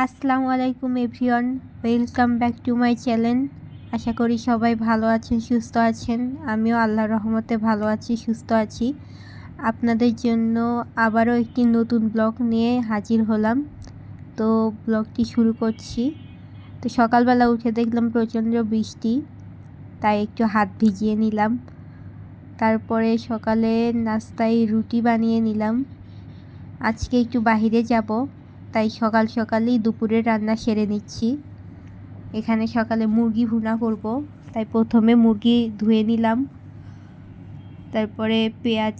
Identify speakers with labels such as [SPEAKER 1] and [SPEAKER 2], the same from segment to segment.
[SPEAKER 1] আসসালামু আলাইকুম everyone, welcome back to my channel. আশা করি সবাই ভালো আছেন, সুস্থ আছেন। আমিও আল্লাহর রহমতে ভালো আছি, সুস্থ আছি। আপনাদের জন্য আবারও একটি নতুন ব্লগ নিয়ে হাজির হলাম। তো ব্লগটি শুরু করছি। তো সকালবেলা উঠে দেখলাম প্রচণ্ড বৃষ্টি, তাই একটু হাত ভিজিয়ে নিলাম। তারপরে সকালে নাস্তায় রুটি বানিয়ে নিলাম। আজকে একটু বাহিরে যাব। তাই সকাল সকালেই দুপুরের রান্না সেরে নিচ্ছি। এখানে সকালে মুরগি ভুনা করব। তাই প্রথমে মুরগি ধুয়ে নিলাম। তারপরে পেঁয়াজ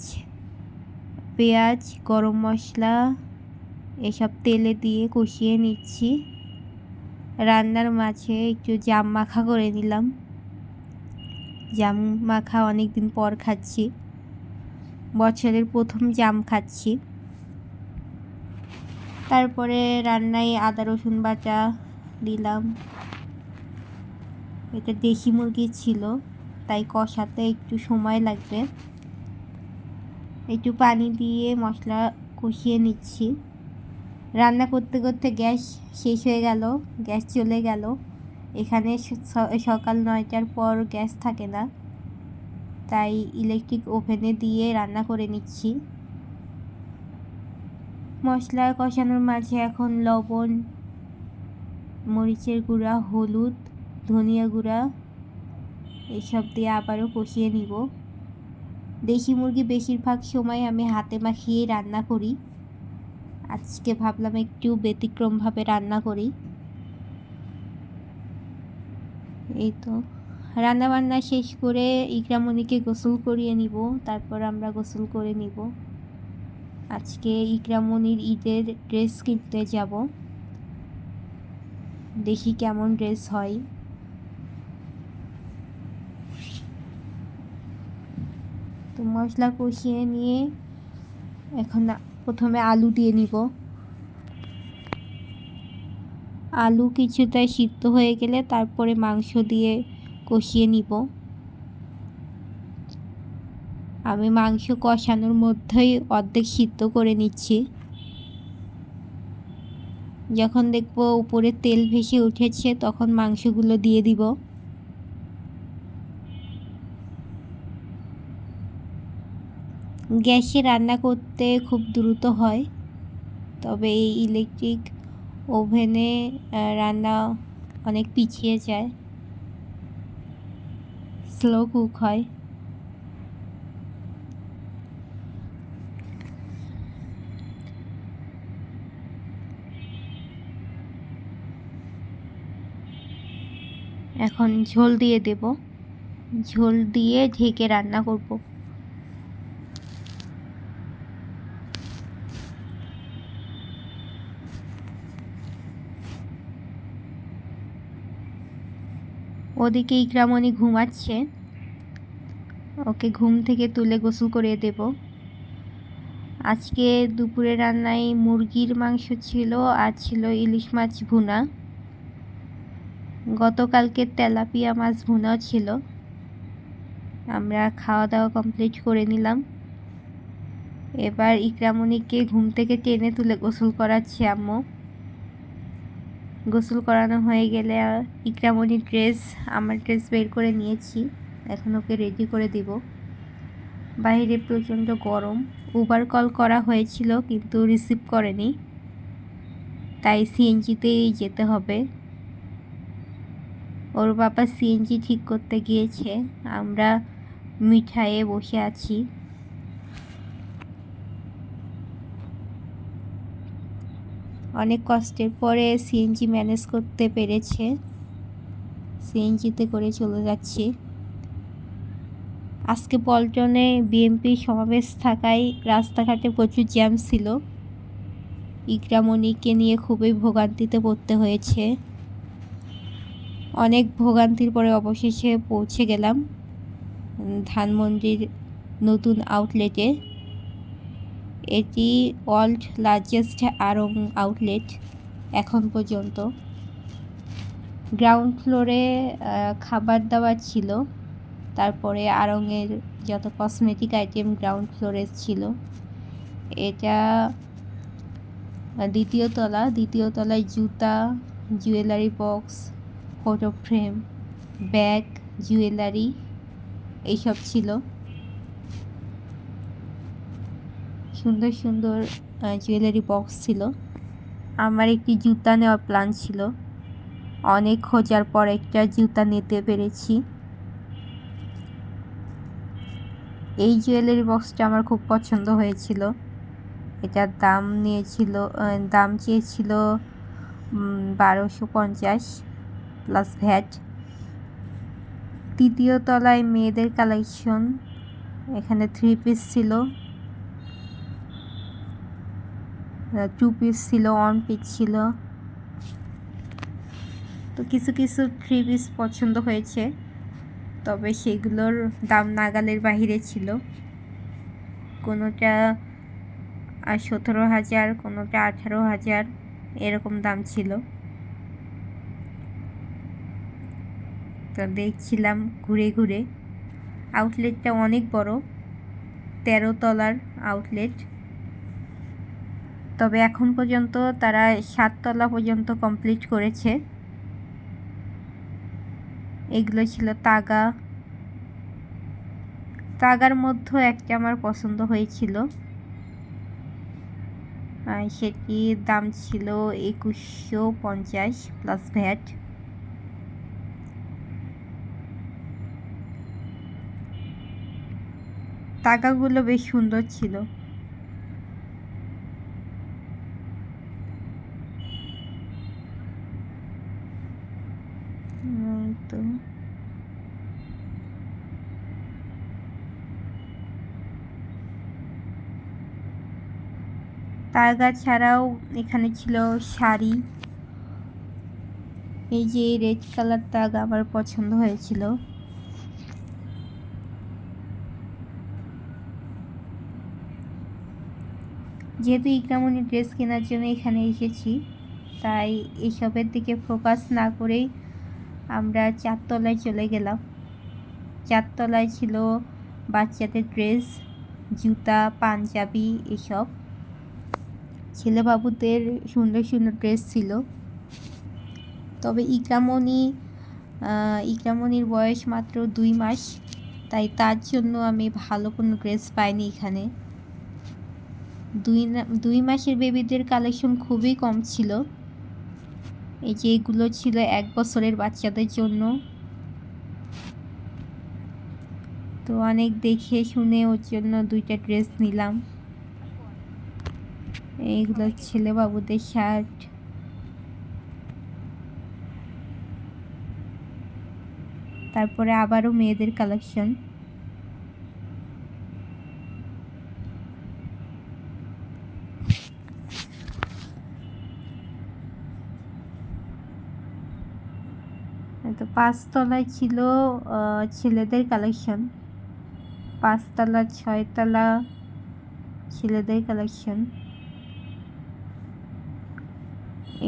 [SPEAKER 1] পেঁয়াজ, গরম মশলা, এসব তেলে দিয়ে কষিয়ে নিচ্ছি। রান্নার মাঝে একটু জাম মাখা করে নিলাম। জাম মাখা অনেক দিন পর খাচ্ছি। বছরের প্রথম জাম খাচ্ছি। তারপরে রান্নায় আদা, রসুন বাটা দিলাম। এটা দেশি মুরগি ছিল, তাই কষাতে একটু সময় লাগবে। একটু পানি দিয়ে মশলা কষিয়ে নিচ্ছি। রান্না করতে করতে গ্যাস শেষ হয়ে গেল, গ্যাস চলে গেল। এখানে সকাল নয়টার পর গ্যাস থাকে না, তাই ইলেকট্রিক ওভেনে দিয়ে রান্না করে নিচ্ছি। মশলা কষানোর মাঝে এখন লবণ, মরিচের গুঁড়া, হলুদ, ধনিয়া গুঁড়া এইসব দিয়ে আবারও কষিয়ে নিব। দেশি মুরগি বেশিরভাগ সময় আমি হাতে মাখিয়ে রান্না করি। আজকে ভাবলাম একটু ব্যতিক্রমভাবে রান্না করি। এই তো। রান্নাবান্না শেষ করে ইকরামণিকে গোসল করিয়ে নিব, তারপর আমরা গোসল করে নিব। আজকে ইকরামনির ঈদের ড্রেস কিনতে যাব। দেখি কেমন ড্রেস হয়। তো মশলা কষিয়ে নিয়ে এখন প্রথমে আলু দিয়ে নিব। আলু কিছুটা সিদ্ধ হয়ে গেলে তারপরে মাংস দিয়ে কষিয়ে নিব। আমি মাংস কষানোর মধ্যেই অর্ধেক সিদ্ধ করে নিচ্ছি। যখন দেখব উপরে তেল ভেসে উঠেছে, তখন মাংসগুলো দিয়ে দিব। গ্যাসে রান্না করতে খুব দ্রুত হয়, তবে এই ইলেকট্রিক ওভেনে রান্না অনেক পিছিয়ে যায়। স্লো কুক হয়। এখন ঝোল দিয়ে দেব। ঝোল দিয়ে ঢেকে রান্না করব। ওদিকে ইকরামণি ঘুমাচ্ছে। ওকে ঘুম থেকে তুলে গোসল করে দেব। আজকে দুপুরে রান্নায় মুরগির মাংস ছিল, আর ছিল ইলিশ মাছ ভুনা। গতকালকে তেলাপিয়া মাছ ভুনাও ছিল। আমরা খাওয়া দাওয়া কমপ্লিট করে নিলাম। এবার ইকরামণিকে ঘুম থেকে টেনে তুলে গোসল করাচ্ছি, আম্মু। গোসল করানো হয়ে গেলে ইকরামণির ড্রেস আমার ড্রেস বের করে নিয়েছি। এখন ওকে রেডি করে দিব। বাইরে প্রচণ্ড গরম। উবার কল করা হয়েছিল, কিন্তু রিসিভ করেনি। তাই সিএনজিতেই যেতে হবে। ওর বাবা সিএনজি ঠিক করতে গিয়েছে। আমরা মিঠাইয়ে বসে আছি। অনেক কষ্টের পরে সিএনজি ম্যানেজ করতে পেরেছে। সিএনজিতে করে চলে যাচ্ছি। আজকে পল্টনে বিএমপি সমাবেশ থাকায় রাস্তাঘাটে প্রচুর জ্যাম ছিল। ইকরামণিকে নিয়ে খুবই ভোগান্তিতে পড়তে হয়েছে। অনেক ভোগান্তির পরে অবশেষে পৌঁছে গেলাম ধানমন্ডির নতুন আউটলেটে এটি ওয়ার্ল্ড লার্জেস্ট আরং আউটলেট এখন পর্যন্ত। গ্রাউন্ড ফ্লোরে খাবার দাবার ছিল। তারপরে আরঙের যত কসমেটিক আইটেম গ্রাউন্ড ফ্লোরে ছিল। এটা দ্বিতীয় তলা, দ্বিতীয় তলায় জুতা jewellery box photo frame, bag, jewellery, এইসব ছিল। সুন্দর সুন্দর জুয়েলারি বক্স ছিল। আমার একটি জুতা নেওয়ার প্ল্যান ছিল। অনেক খোঁজার পর একটা জুতা নিতে পেরেছি। এই জুয়েলারি বক্সটা আমার খুব পছন্দ হয়েছিল। এটার দাম নিয়েছিল দাম চেয়েছিল বারোশো পঞ্চাশ। প্লাস ভ্যাট তৃতীয় তলায় মেয়েদের কালেকশন। এখানে থ্রি পিস ছিল। টু পিস ছিল ওয়ান পিস ছিল। তো কিছু কিছু থ্রি পিস পছন্দ হয়েছে। তবে সেগুলোর দাম নাগালের বাহিরে ছিল। কোনোটা সতেরো হাজার, কোনোটা আঠারো হাজার, এরকম দাম ছিল। তো দেখছিলাম ঘুরে ঘুরে। আউটলেটটা অনেক বড়, তেরো তলার আউটলেট তবে এখন পর্যন্ত তারা সাততলা পর্যন্ত কমপ্লিট করেছে। এগুলো ছিল তাগা। তাগার মধ্যে একটা আমার পছন্দ হয়েছিল। সেটির দাম ছিল একুশশো পঞ্চাশ প্লাস ভ্যাট তাগাগুলো বেশ সুন্দর ছিল। তাগা ছাড়াও এখানে ছিল শাড়ি। এই যে রেড কালার তাগা আমার পছন্দ হয়েছিল। যেহেতু ইকরামনি ড্রেস কেনার জন্য এখানে এসেছি, তাই এইসবের দিকে ফোকাস না করেই আমরা চারতলায় চলে গেলাম। চারতলায় ছিল বাচ্চাদের ড্রেস, জুতা, পাঞ্জাবি এসব। ছেলেবাবুদের সুন্দর সুন্দর ড্রেস ছিল। তবে ইকরামণি ইকরামণির বয়স মাত্র দুই মাস, তাই তার জন্য আমি ভালো কোনো ড্রেস পাইনি এখানে। দুই দুই মাসের বেবিদের কালেকশন খুবই কম ছিল। এই যে এগুলো ছিল এক বছরের বাচ্চাদের জন্য। তো অনেক দেখে শুনে ওর জন্য দুইটা ড্রেস নিলাম। এইগুলো ছেলে বাবুদের শার্ট তারপরে আবারও মেয়েদের কালেকশন তো পাঁচতলায় ছিল ছেলেদের কালেকশন পাঁচতলা, ছয়তলা ছেলেদের কালেকশন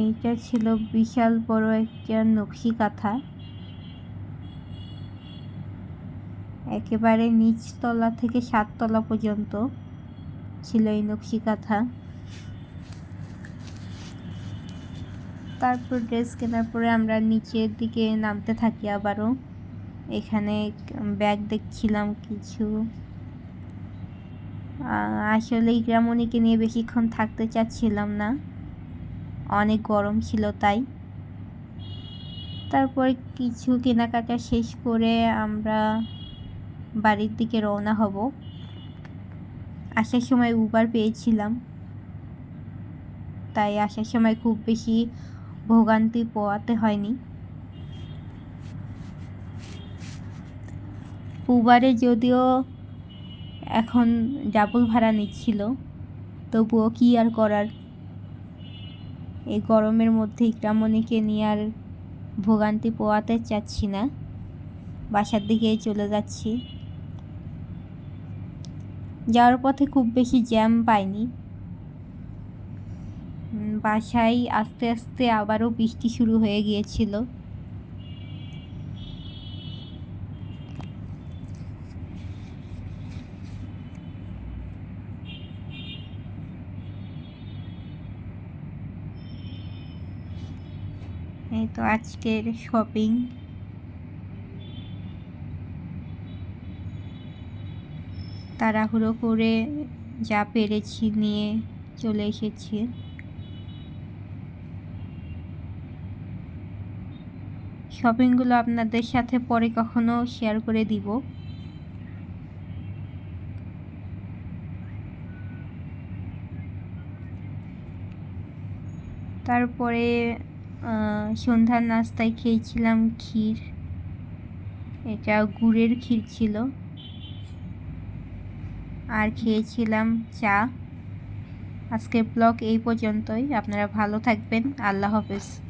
[SPEAKER 1] এইটা ছিল বিশাল বড় একটা নকশি কাঁথা। একেবারে নিচতলা থেকে সাততলা পর্যন্ত ছিল এই নকশি কাঁথা। তারপর ড্রেস কেনার পরে আমরা নিচের দিকে নামতে থাকি আবারও। এখানে ব্যাগ দেখছিলাম কিছু। আসলে গ্রামণীকে নিয়ে বেশিক্ষণ থাকতে চাচ্ছিলাম না। অনেক গরম ছিল তাই। তারপর কিছু কেনাকাটা শেষ করে আমরা বাড়ির দিকে রওনা হব। আসার সময় উবার পেয়েছিলাম। তাই আসার সময় খুব বেশি ভোগান্তি পোয়াতে হয়নি। উবারে যদিও এখন ডাবল ভাড়া নিচ্ছিল, তবুও কি আর করার? এই গরমের মধ্যে ইকরামণিকে নিয়ে আর ভোগান্তি পোয়াতে চাচ্ছি না। বাসার দিকে চলে যাচ্ছি। যাওয়ার পথে খুব বেশি জ্যাম পাইনি। বাসায় আস্তে আস্তে আবারও বৃষ্টি শুরু হয়ে গিয়েছিল। এই তো আজকের শপিং তাড়াহুড়ো করে যা পেরেছি নিয়ে চলে এসেছি। শপিংগুলো আপনাদের সাথে পরে কখনো শেয়ার করে দিব। তারপরে সন্ধ্যার নাস্তায় খেয়েছিলাম ক্ষীর। এটা গুড়ের ক্ষীর ছিল। আর খেয়েছিলাম চা। আজকের ব্লগ এই পর্যন্তই। আপনারা ভালো থাকবেন। আল্লাহ হাফেজ।